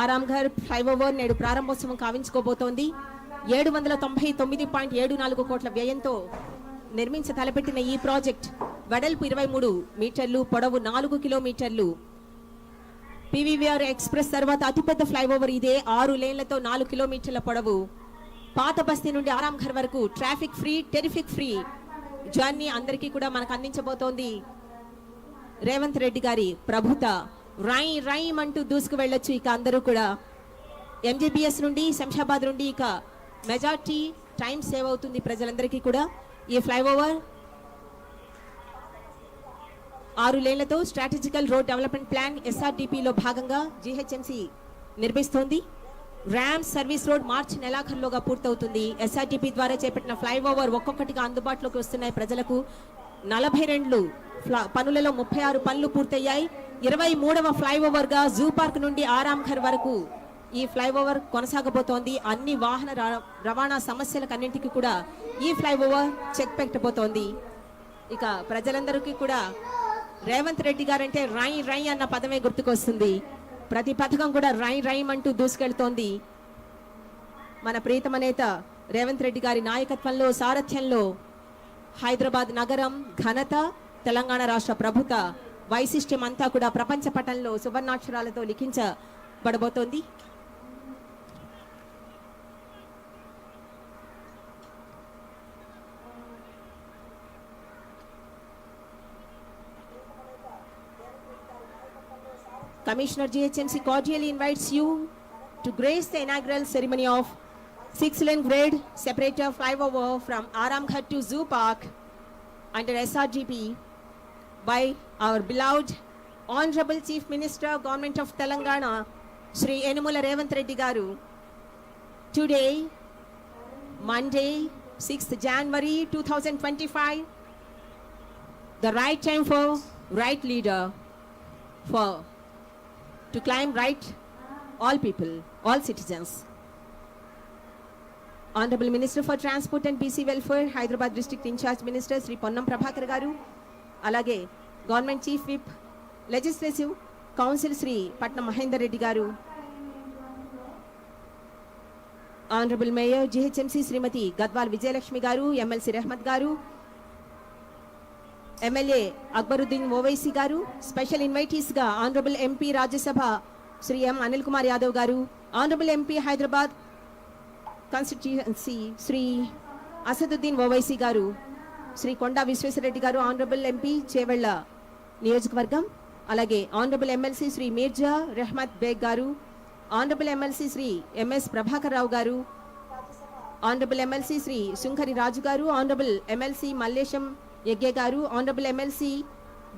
Aramghar flyover నేడు ప్రారంభోత్సవం కావించుకోబోతోంది. ఏడు వందల తొంభై తొమ్మిది పాయింట్ ఏడు నాలుగు కోట్ల వ్యయంతో నిర్మించ తలపెట్టిన ఈ ప్రాజెక్ట్ వెడల్పు ఇరవై మూడు మీటర్లు పొడవు నాలుగు కిలోమీటర్లు. పివివిఆర్ ఎక్స్ప్రెస్ తర్వాత అతిపెద్ద ఫ్లైఓవర్ ఇదే ఆరు లేన్లతో నాలుగు కిలోమీటర్ల పొడవు. పాత బస్తీ నుండి ఆరాంఘర్ వరకు traffic free terrific free journey అందరికీ కూడా మనకు అందించబోతోంది. రేవంత్ రెడ్డి గారి ప్రభుత రై రైమ్ అంటూ దూసుకు వెళ్ళొచ్చు ఇక అందరూ కూడా. ఎంజీబీఎస్ నుండి శంషాబాద్ నుండి ఇక మెజార్టీ టైం సేవ్ అవుతుంది ప్రజలందరికీ కూడా. ఈ ఫ్లైఓవర్ ఆరు లేన్లతో స్ట్రాటజికల్ రోడ్ డెవలప్మెంట్ ప్లాన్ ఎస్ఆర్డిపిలో భాగంగా జీహెచ్ఎంసీ నిర్మిస్తోంది. ర్యామ్ సర్వీస్ రోడ్ మార్చి నెలాఖరులోగా పూర్తవుతుంది. ఎస్ఆర్డిపి ద్వారా చేపట్టిన ఫ్లైఓవర్ ఒక్కొక్కటిగా అందుబాటులోకి వస్తున్నాయి ప్రజలకు. నలభై రెండు ఫ్లా- పనులలో ముప్పై ఆరు పనులు పూర్తయ్యాయి. ఇరవై మూడవ ఫ్లైఓవర్గా జూ పార్క్ నుండి ఆరాంఘర్ వరకు ఈ ఫ్లైఓవర్ కొనసాగబోతోంది. అన్ని వాహన రవాణా సమస్యలకన్నింటికి కూడా ఈ ఫ్లైఓవర్ చెక్ పెట్టబోతోంది. ఇక ప్రజలందరికీ కూడా రేవంత్ రెడ్డి గారంటే రై రై అన్న పదమే గుర్తుకొస్తుంది. ప్రతి పథకం కూడా రై రైమ్ అంటూ దూసుకెళ్తోంది. మన ప్రీతమ నేత రేవంత్ రెడ్డి గారి నాయకత్వంలో సారథ్యంలో హైదరాబాద్ నగరం ఘనత తెలంగాణ రాష్ట్ర ప్రభుత్వ వైశిష్ట్యం అంతా కూడా ప్రపంచ పటంలో సువర్ణాక్షరాలతో లిఖించబడబోతోంది Commissioner GHMC cordially invites you to grace the inaugural ceremony of six lane grade separator flyover from Aramghat to Zoo Park under SRGP by our beloved Honorable Chief Minister of Government of Telangana, Sri Enumula Revant Reddy Garu. Today, Monday, 6th January 2025, the right time for right leader for to climb right all people, all citizens. Honourable minister for transport and BC welfare Hyderabad district incharge minister Shri Ponnam Prabhakar garu అలాగే government chief whip legislative council Shri Patnam Mahender Reddy garu honourable mayor GHMC Shrimati Gadwal Vijayalakshmi garu MLC Rehmat garu MLA Akbaruddin Owaisi garu special ఇన్వైటీస్గా honourable MP Rajya Sabha Shri M Anil Kumar Yadav garu honourable MP Hyderabad constituency Shri Asaduddin Owaisi garu Shri Konda Vishweshwar Reddy గారు honourable MP Chevella నియోజకవర్గం అలాగే honourable MLC Shri Mirza Rehmat Baig garu honourable MLC Shri MS Prabhakar Rao garu honourable MLC Shri Shunkari Raju garu honourable MLC Mallesham యజ్ఞ గారు honourable MLC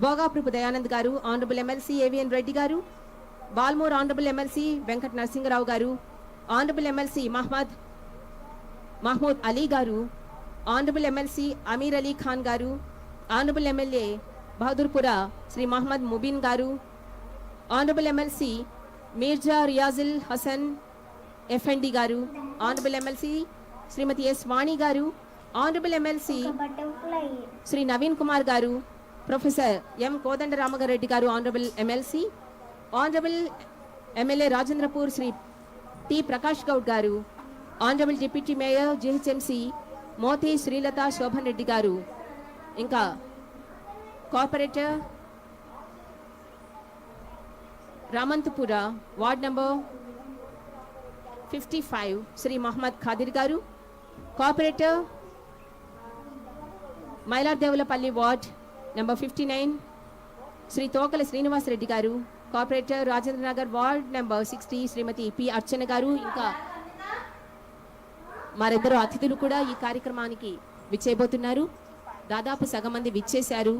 భోగాప్రభు Dayanand గారు honourable MLC AVN Reddy garu Balmoor honourable MLC Venkata Narasimharao garu honourable MLC Mohammed Mahmood Ali garu honourable MLC Amir Ali Khan garu honourable MLA Bahadurpura Shri Mohammed Mubeen garu honourable MLC Mirza Riyazul Hasan Effendi garu honourable MLC Shrimati S Vani garu honourable MLC Shri Naveen Kumar garu professor M కోదండరామగారెడ్డి garu honourable MLC honourable MLA Rajendrapur Shri T Prakash Goud garu honourable deputy mayor GHMC Moti Srilatha Shobhan Reddy garu. ఇంకా corporator Ramanthapura ward number fifty five Shri Mohammed Khadir garu. Corporator Mylardevulapalli ward number fifty nine Shri Tokala Srinivas Reddy garu. Corporator Rajendra Nagar ward number sixty Shrimati P Archana garu. ఇంకా మరిద్దరు అతిథులు కూడా ఈ కార్యక్రమానికి విచ్చేయబోతున్నారు. దాదాపు సగం మంది విచ్చేశారు.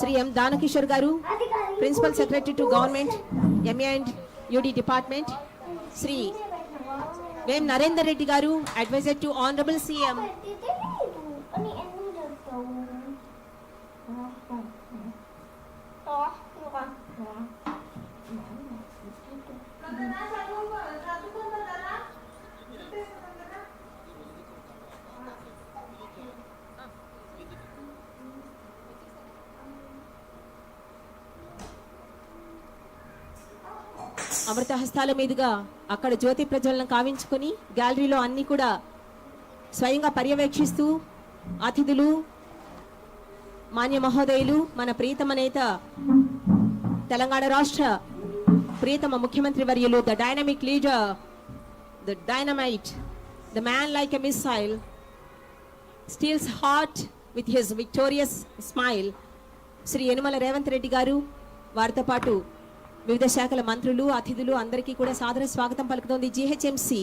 Shri M Danakishore garu principal secretary to government MA and UD department. Shri Vem Narender Reddy గారు అడ్వైజర్ టు ఆనరబుల్ సీఎం. అని అమృత హస్తాల మీదుగా అక్కడ జ్యోతి ప్రజ్వలన కావించుకొని గ్యాలరీలో అన్ని కూడా స్వయంగా పర్యవేక్షిస్తూ అతిథులు మాన్య మహోదయులు మన ప్రీతమ నేత తెలంగాణ రాష్ట్ర ప్రీతమ ముఖ్యమంత్రి వర్యులు the dynamic leader the dynamite the man like a missile steels heart with his victorious smile Shri Yanumala Revanth Reddy garu వారితో పాటు వివిధ శాఖల మంత్రులు అతిథులు అందరికీ కూడా సాదర స్వాగతం పలుకుతోంది GHMC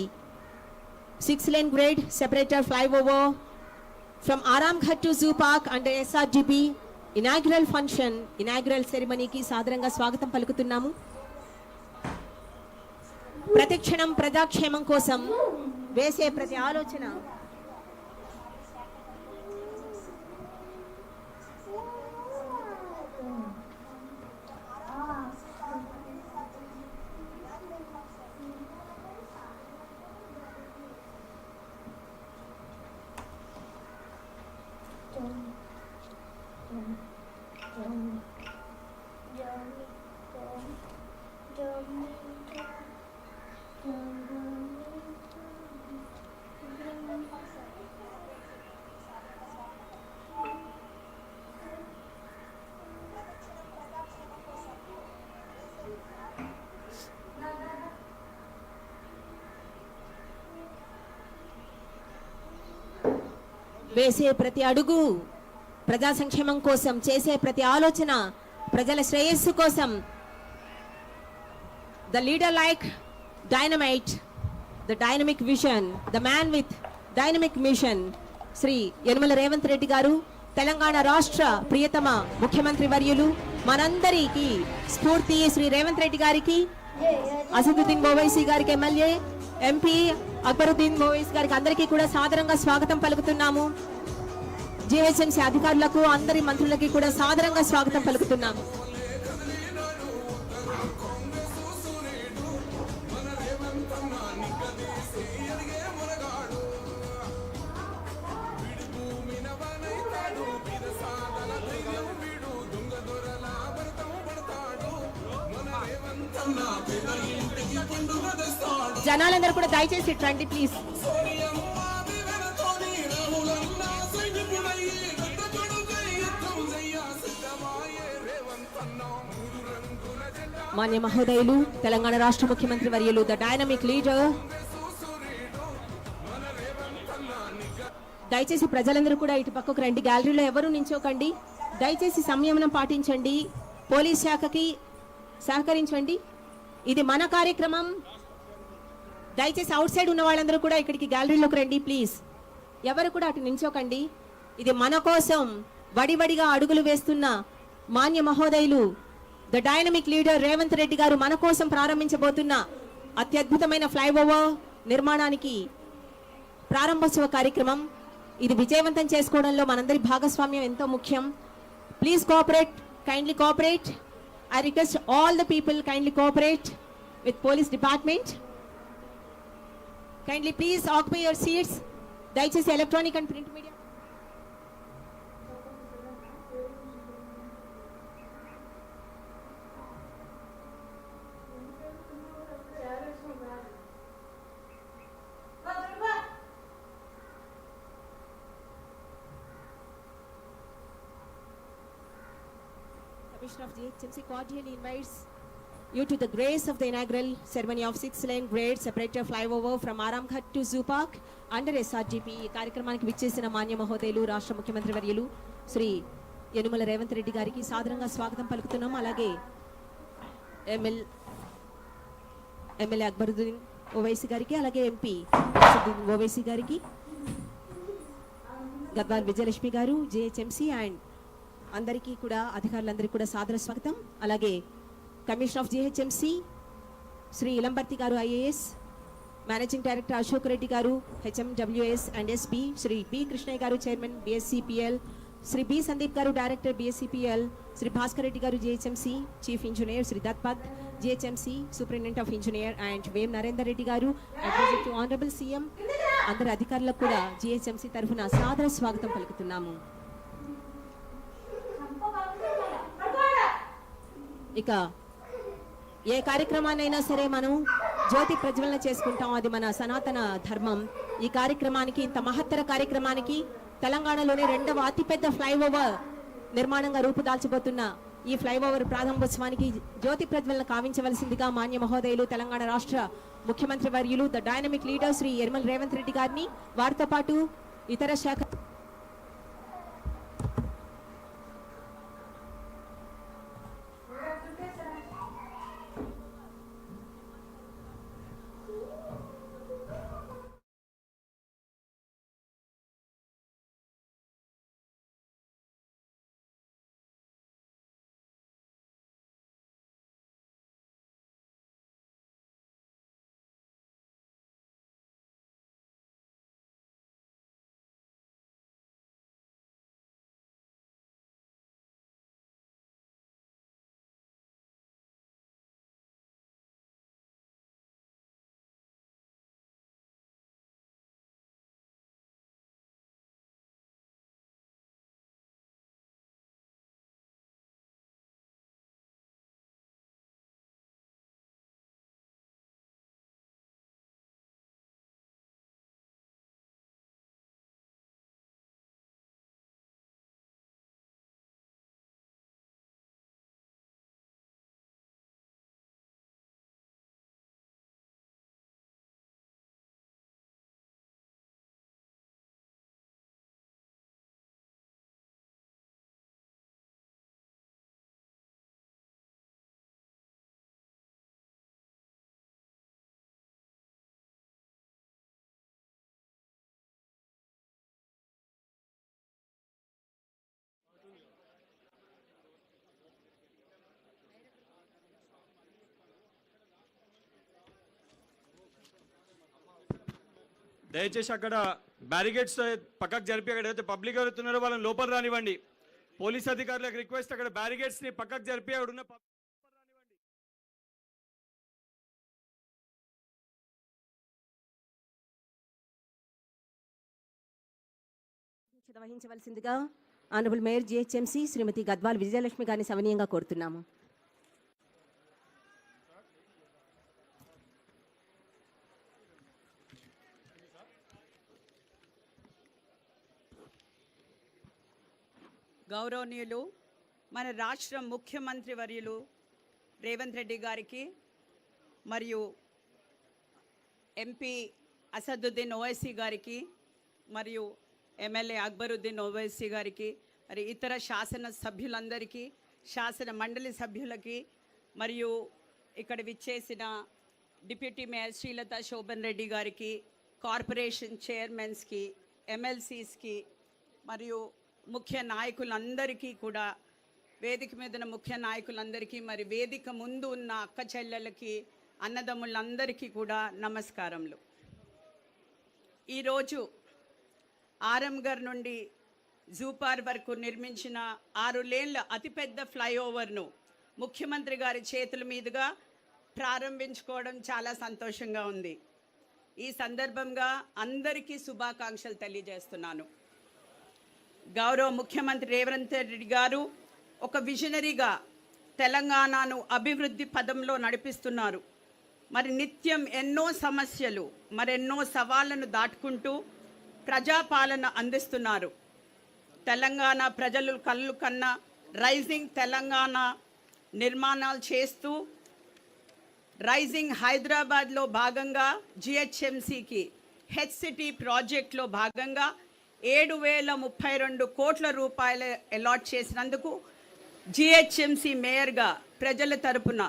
six lane grade separator flyover from Aram ghat to zoo park and SRDP inaugural function inaugural సెరమనీకి సాదరంగా స్వాగతం పలుకుతున్నాము. ప్రతిక్షణం ప్రజాక్షేమం కోసం వేసే ప్రతి ఆలోచన వేసే ప్రతి అడుగు ప్రజా సంక్షేమం కోసం చేసే ప్రతి ఆలోచన ప్రజల శ్రేయస్సు కోసం. The leader like dynamite the dynamic vision the man with dynamic mission Shri Yanumala Revanth Reddy garu Telangana రాష్ట్ర ప్రియతమ ముఖ్యమంత్రి వర్యులు మనందరికీ స్ఫూర్తి శ్రీ రేవంత్ రెడ్డి గారికి అసదుద్దీన్ ఓవైసీ గారికి ఎమ్మెల్యే ఎంపీ అక్బరుద్దీన్ ఓవైసీ గారికి అందరికీ కూడా సాదరంగా స్వాగతం పలుకుతున్నాము. జిహెచ్ఎంసీ అధికారులకు అందరి మంత్రులకి కూడా సాదరంగా స్వాగతం పలుకుతున్నాము. జనాలందరూ కూడా దయచేసి ఇటు రండి ప్లీజ్. మాన్య మహోదయులు తెలంగాణ రాష్ట్ర ముఖ్యమంత్రి వర్యులు ద డైనమిక్ లీడర్. దయచేసి ప్రజలందరూ కూడా ఇటు పక్కకు రండి. గ్యాలరీలో ఎవరు నించోకండి. దయచేసి సంయమనం పాటించండి. పోలీస్ శాఖకి సహకరించండి. ఇది మన కార్యక్రమం. దయచేసి అవుట్ సైడ్ ఉన్న వాళ్ళందరూ కూడా ఇక్కడికి గ్యాలరీలోకి రండి ప్లీజ్. ఎవరు కూడా అటు నించోకండి. ఇది మన కోసం వడివడిగా అడుగులు వేస్తున్న మాన్య మహోదయులు the dynamic leader Revanth Reddy garu మన కోసం ప్రారంభించబోతున్న అత్యద్భుతమైన ఫ్లైఓవర్ నిర్మాణానికి ప్రారంభోత్సవ కార్యక్రమం. ఇది విజయవంతం చేసుకోవడంలో మనందరి భాగస్వామ్యం ఎంతో ముఖ్యం. Please cooperate kindly cooperate I request all the people kindly cooperate with police department kindly please occupy your seats దయచేసి electronic and print media Commissioner of GHMC cordially invites you to the grace of the inaugural ceremony of six-lane grade separator flyover from Aramghat to Zoo Park under SRGP. ఈ కార్యక్రమానికి విచ్చేసిన మాన్య మహోదయులు రాష్ట్ర ముఖ్యమంత్రి వర్యులు శ్రీ యనుమల రేవంత్ రెడ్డి గారికి సాదరంగా స్వాగతం పలుకుతున్నాం అలాగే ఎమ్మెల్ ఎమ్మెల్యే అక్బరుద్దీన్ ఓవైసీ గారికి అలాగే ఎంపీ ఓవైసీ గారికి గద్వాల్ విజయలక్ష్మి గారు జేహెచ్ఎంసీ అండ్ అందరికీ కూడా అధికారులందరికీ కూడా సాదర స్వాగతం. అలాగే commissioner of GHMC Shri Ilambarthi garu IAS managing director Ashok Reddy garu HMWS and SP Shri B Krishnaiah garu chairman BSCPL Shri B Sandeep garu director BSCPL Shri Bhaskar Reddy garu GHMC chief engineer Shri Datpat GHMC superintendent of engineer and Vem Narender Reddy garu honourable CM. అందరి అధికారులకు కూడా GHMC తరఫున సాదర స్వాగతం పలుకుతున్నాము. ఇక ఏ కార్యక్రమాన్నైనా సరే మనం జ్యోతి ప్రజ్వలన చేసుకుంటాం. అది మన సనాతన ధర్మం. ఈ కార్యక్రమానికి ఇంత మహత్తర కార్యక్రమానికి తెలంగాణలోని రెండవ అతిపెద్ద ఫ్లైఓవర్ నిర్మాణంగా రూపుదాల్చబోతున్న ఈ ఫ్లైఓవర్ ప్రారంభోత్సవానికి జ్యోతి ప్రజ్వలన కావించవలసిందిగా మాన్య మహోదయులు తెలంగాణ రాష్ట్ర ముఖ్యమంత్రి వర్యులు the dynamic leader Shri Yermal Revanth Reddy గారిని వారితో పాటు ఇతర శాఖ దయచేసి అక్కడ బ్యారిగేడ్స్ పక్కకు జరిపి అక్కడ ఏదైతే పబ్లిక్ ఎవరుతున్నారో వాళ్ళని లోపల రానివ్వండి. పోలీస్ అధికారులకు రిక్వెస్ట్ అక్కడ బ్యారిగేట్స్ని పక్కకు జరిపి అక్కడ ఉన్న వహించవలసిందిగా honourable mayor GHMC Shrimati Gadwal Vijayalakshmi గారిని సవనీయంగా కోరుతున్నాము. గౌరవనీయులు మన రాష్ట్ర ముఖ్యమంత్రి వర్యులు రేవంత్ రెడ్డి గారికి మరియు ఎంపీ అసదుద్దీన్ ఓవైసీ గారికి మరియు ఎమ్మెల్యే అక్బరుద్దీన్ ఓవైసీ గారికి మరి ఇతర శాసన సభ్యులందరికీ శాసన మండలి సభ్యులకి మరియు ఇక్కడ విచ్చేసిన డిప్యూటీ మేయర్ శ్రీలత శోభన్ రెడ్డి గారికి కార్పొరేషన్ చైర్మన్స్కి ఎమ్మెల్సీస్కి మరియు ముఖ్య నాయకులందరికీ కూడా వేదిక మీద ఉన్న ముఖ్య నాయకులందరికీ మరి వేదిక ముందు ఉన్న అక్క చెల్లెలకి అన్నదమ్ములందరికీ కూడా నమస్కారములు. ఈరోజు ఆరంగర్ నుండి జూపార్ వరకు నిర్మించిన ఆరు లేన్ల అతిపెద్ద ఫ్లైఓవర్ను ముఖ్యమంత్రి గారి చేతుల మీదుగా ప్రారంభించుకోవడం చాలా సంతోషంగా ఉంది. ఈ సందర్భంగా అందరికీ శుభాకాంక్షలు తెలియజేస్తున్నాను. గౌరవ ముఖ్యమంత్రి రేవంత్ రెడ్డి గారు ఒక విజనరీగా తెలంగాణను అభివృద్ధి పదంలో నడిపిస్తున్నారు. మరి నిత్యం ఎన్నో సమస్యలు మరెన్నో సవాళ్ళను దాటుకుంటూ ప్రజాపాలన అందిస్తున్నారు. తెలంగాణ ప్రజలు కళ్ళు కన్నా రైజింగ్ తెలంగాణ నిర్మాణాలు చేస్తూ రైజింగ్ హైదరాబాద్లో భాగంగా జిహెచ్ఎంసికి హెచ్ సిటీ ప్రాజెక్ట్లో భాగంగా ఏడు వేల ముప్పై రెండు కోట్ల రూపాయలు అలాట్ చేసినందుకు జిహెచ్ఎంసి మేయర్గా ప్రజల తరపున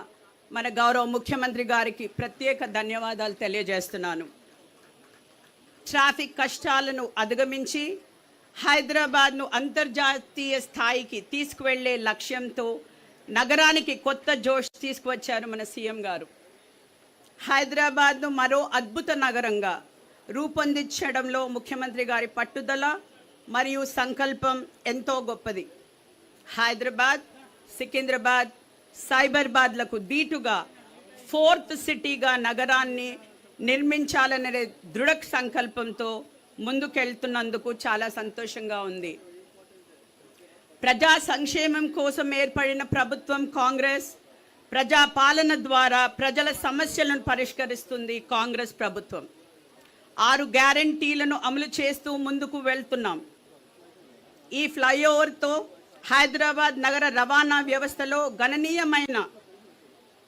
మన గౌరవ ముఖ్యమంత్రి గారికి ప్రత్యేక ధన్యవాదాలు తెలియజేస్తున్నాను. ట్రాఫిక్ కష్టాలను అధిగమించి హైదరాబాద్ను అంతర్జాతీయ స్థాయికి తీసుకువెళ్ళే లక్ష్యంతో నగరానికి కొత్త జోష్ తీసుకువచ్చారు మన సీఎం గారు. హైదరాబాద్ను మరో అద్భుత నగరంగా రూపొందించడంలో ముఖ్యమంత్రి గారి పట్టుదల మరియు సంకల్పం ఎంతో గొప్పది. హైదరాబాద్ సికింద్రాబాద్ సైబర్బాద్లకు దీటుగా ఫోర్త్ సిటీగా నగరాన్ని నిర్మించాలనే దృఢ సంకల్పంతో ముందుకెళ్తున్నందుకు చాలా సంతోషంగా ఉంది. ప్రజా సంక్షేమం కోసం ఏర్పడిన ప్రభుత్వం కాంగ్రెస్ ప్రజా పాలన ద్వారా ప్రజల సమస్యలను పరిష్కరిస్తుంది కాంగ్రెస్ ప్రభుత్వం. ఆరు గ్యారంటీలను అమలు చేస్తూ ముందుకు వెళ్తున్నాం. ఈ ఫ్లైఓవర్తో హైదరాబాద్ నగర రవాణా వ్యవస్థలో గణనీయమైన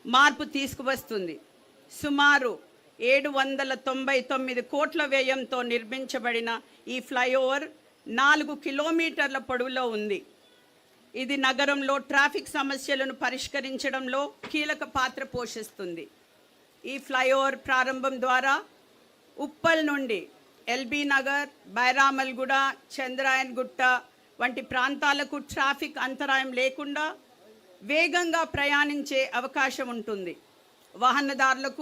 మార్పు తీసుకువస్తుంది. సుమారు ఏడు వందల తొంభై తొమ్మిది కోట్ల వ్యయంతో నిర్మించబడిన ఈ ఫ్లైఓవర్ నాలుగు కిలోమీటర్ల పొడవులో ఉంది. ఇది నగరంలో ట్రాఫిక్ సమస్యలను పరిష్కరించడంలో కీలక పాత్ర పోషిస్తుంది. ఈ ఫ్లైఓవర్ ప్రారంభం ద్వారా ఉప్పల్ నుండి ఎల్బీ నగర్ బైరామల్గూడ చంద్రాయన్ గుట్ట వంటి ప్రాంతాలకు ట్రాఫిక్ అంతరాయం లేకుండా వేగంగా ప్రయాణించే అవకాశం ఉంటుంది. వాహనదారులకు